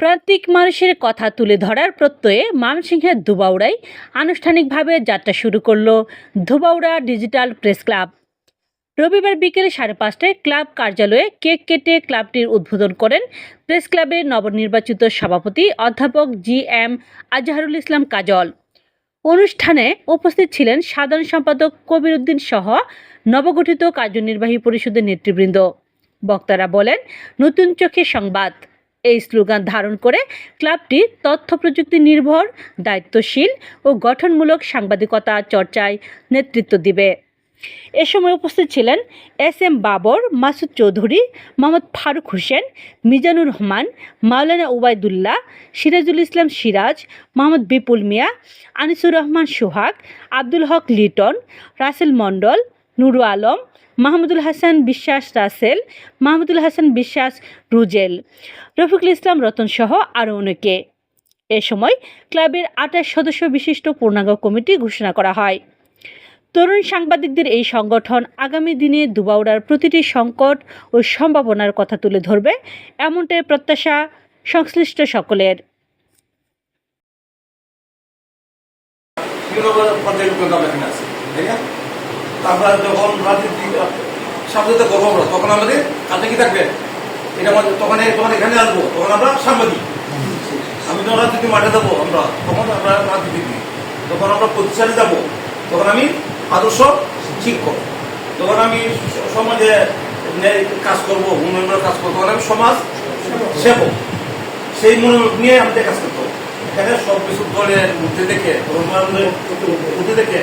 প্রান্তিক মানুষের কথা তুলে ধরার প্রত্যয়ে ময়মনসিংহের ধুবাউড়ায় আনুষ্ঠানিকভাবে যাত্রা শুরু করল ধুবাউড়া ডিজিটাল প্রেস ক্লাব। রবিবার বিকেল সাড়ে পাঁচটায় ক্লাব কার্যালয়ে কেক কেটে ক্লাবটির উদ্বোধন করেন প্রেস ক্লাবের নবনির্বাচিত সভাপতি অধ্যাপক জি এম আজহারুল ইসলাম কাজল। অনুষ্ঠানে উপস্থিত ছিলেন সাধারণ সম্পাদক কবির উদ্দিন সহ নবগঠিত কার্যনির্বাহী পরিষদের নেতৃবৃন্দ। বক্তারা বলেন, নতুন চোখে সংবাদ। এই স্লোগান ধারণ করে ক্লাবটি তথ্য প্রযুক্তি নির্ভর, দায়িত্বশীল ও গঠনমূলক সাংবাদিকতা চর্চায় নেতৃত্ব দিবে। এ সময় উপস্থিত ছিলেন এস এম বাবর, মাসুদ চৌধুরী, মোহাম্মদ ফারুক হোসেন, মিজানুর রহমান, মাওলানা উবায়দুল্লাহ, সিরাজুল ইসলাম সিরাজ, মোহাম্মদ বিপুল মিয়া, আনিসুর রহমান সোহাগ, আব্দুল হক লিটন, রাসেল মণ্ডল নুরু আলম, মাহমুদুল হাসান বিশ্বাস রাসেল, মাহমুদুল হাসান বিশ্বাস রুজেল। রফিকুল ইসলাম রতন সহ আরও অনেকে। এ সময় ক্লাবের আঠাশ সদস্য বিশিষ্ট পূর্ণাঙ্গ কমিটি ঘোষণা করা হয়। তরুণ সাংবাদিকদের এই সংগঠন আগামী দিনে দুবাউড়ার প্রতিটি সংকট ও সম্ভাবনার কথা তুলে ধরবে, এমনটাই প্রত্যাশা সংশ্লিষ্ট সকলের। আছে তারপরে যখন সাংবাদিকতা করব আমরা তখন আমাদের কাছে কি থাকবে? এটা আমাদের তখন তখন এখানে আসব, তখন আমরা সাংবাদিক। আমি যখন রাজনীতি মাঠে যাব আমরা, তখন আমরা রাজনীতি যখন আমরা প্রতিষ্ঠানে যাব, তখন আমি আদর্শ শিক্ষক। যখন আমি সমাজে কাজ করব, উন্নয়নের কাজ করব, তখন আমি সমাজ সেবক। সেই মনোভাব নিয়ে আমাদের কাজ করতে এখানে সব কিছু দলের মধ্যে ধর্মের মধ্যে দেখে